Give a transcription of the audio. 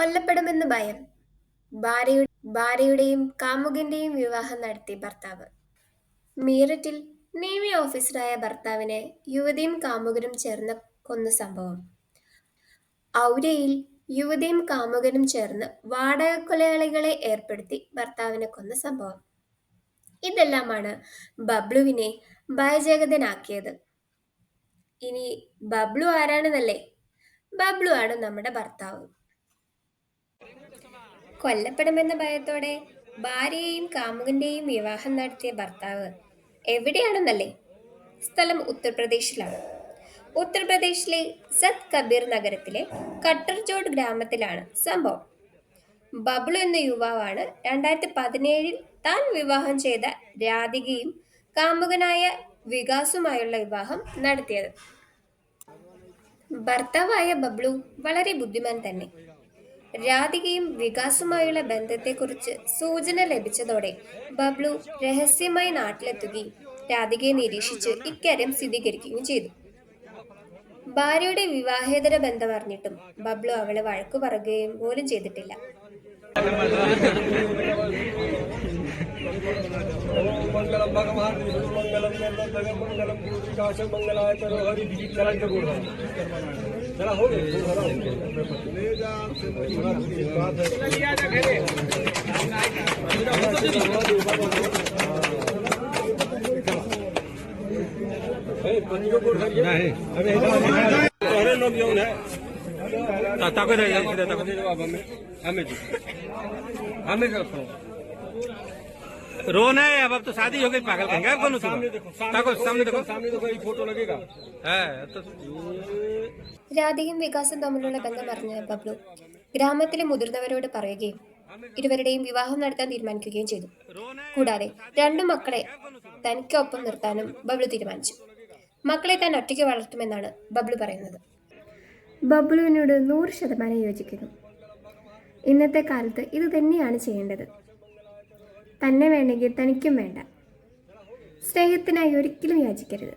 കൊല്ലപ്പെടുമെന്ന് ഭയം. ഭാര്യയുടെ ഭാര്യയുടെയും കാമുകന്റെയും വിവാഹം നടത്തി ഭർത്താവ്. മീററ്റിൽ നേവി ഓഫീസറായ ഭർത്താവിനെ യുവതിയും കാമുകനും ചേർന്ന് കൊന്ന സംഭവം. ഔരയിൽ യുവതിയും കാമുകനും ചേർന്ന് വാടക കൊലയാളികളെ ഏർപ്പെടുത്തി ഭർത്താവിനെ കൊന്ന സംഭവം. ഇതെല്ലാമാണ് ബബ്ലുവിനെ ഭയജഗതനാക്കിയത് ഇനി ബബ്ലു ആരാണെന്നല്ലേ? ബബ്ലു ആണ് നമ്മുടെ ഭർത്താവ്. കൊല്ലപ്പെടുമെന്ന ഭയത്തോടെ ഭാര്യയെയും കാമുകന്റെയും വിവാഹം നടത്തിയ ഭർത്താവ് എവിടെയാണെന്നല്ലേ? സ്ഥലം ഉത്തർപ്രദേശിലാണ്. ഉത്തർപ്രദേശിലെ സത് കബീർ നഗരത്തിലെ കട്ടർജോഡ് ഗ്രാമത്തിലാണ് സംഭവം. ബബ്ലു എന്ന യുവാവാണ് രണ്ടായിരത്തി പതിനേഴിൽ താൻ വിവാഹം ചെയ്ത രാധികയും കാമുകനായ വികാസുമായുള്ള വിവാഹം നടത്തിയത്. ഭർത്താവായ ബബ്ലു വളരെ ബുദ്ധിമാൻ തന്നെ. രാധികയും വികാസുമായുള്ള ബന്ധത്തെക്കുറിച്ച് സൂചന ലഭിച്ചതോടെ ബബ്ലു രഹസ്യമായി നാട്ടിലെത്തുകയും രാധികയെ നിരീക്ഷിച്ച് ഇക്കാര്യം സ്ഥിരീകരിക്കുകയും ചെയ്തു. ഭാര്യയുടെ വിവാഹേതര ബന്ധം അറിഞ്ഞിട്ടും ബബ്ലു അവളെ വഴക്കു പറയുകയും പോലും ചെയ്തിട്ടില്ല. भगवान विष्णु मंगलम नगर मंगलम काश मंगलाय करो हरि चला के बोल चला हो गए अरे लोग यौन है। ताकत है ताकत है जवाब हमें हमें। हमें रोना है अब अब तो शादी हो गई पागल कहेंगे आप कौन सामने देखो ताको सामने देखो सामने देखो ये फोटो लगेगा है तो രാധികയും വികാസും തമ്മിലുള്ള ബന്ധം അറിഞ്ഞ ബബ്ലു ഗ്രാമത്തിലെ മുതിർന്നവരോട് പറയുകയും ഇരുവരുടെയും വിവാഹം നടത്താൻ തീരുമാനിക്കുകയും ചെയ്തു കൂടാതെ രണ്ടു മക്കളെ തനിക്കൊപ്പം നിർത്താനും ബബ്ലു തീരുമാനിച്ചു മക്കളെ താൻ ഒറ്റയ്ക്ക് വളർത്തുമെന്നാണ് ബബ്ലു പറയുന്നത് ബബ്ലുവിനോട് നൂറ് ശതമാനം യോജിക്കുന്നു ഇന്നത്തെ കാലത്ത് ഇത് തന്നെയാണ് ചെയ്യേണ്ടത് തന്നെ വേണമെങ്കിൽ തനിക്കും വേണ്ട. സ്നേഹത്തിനായി ഒരിക്കലും യാചിക്കരുത്.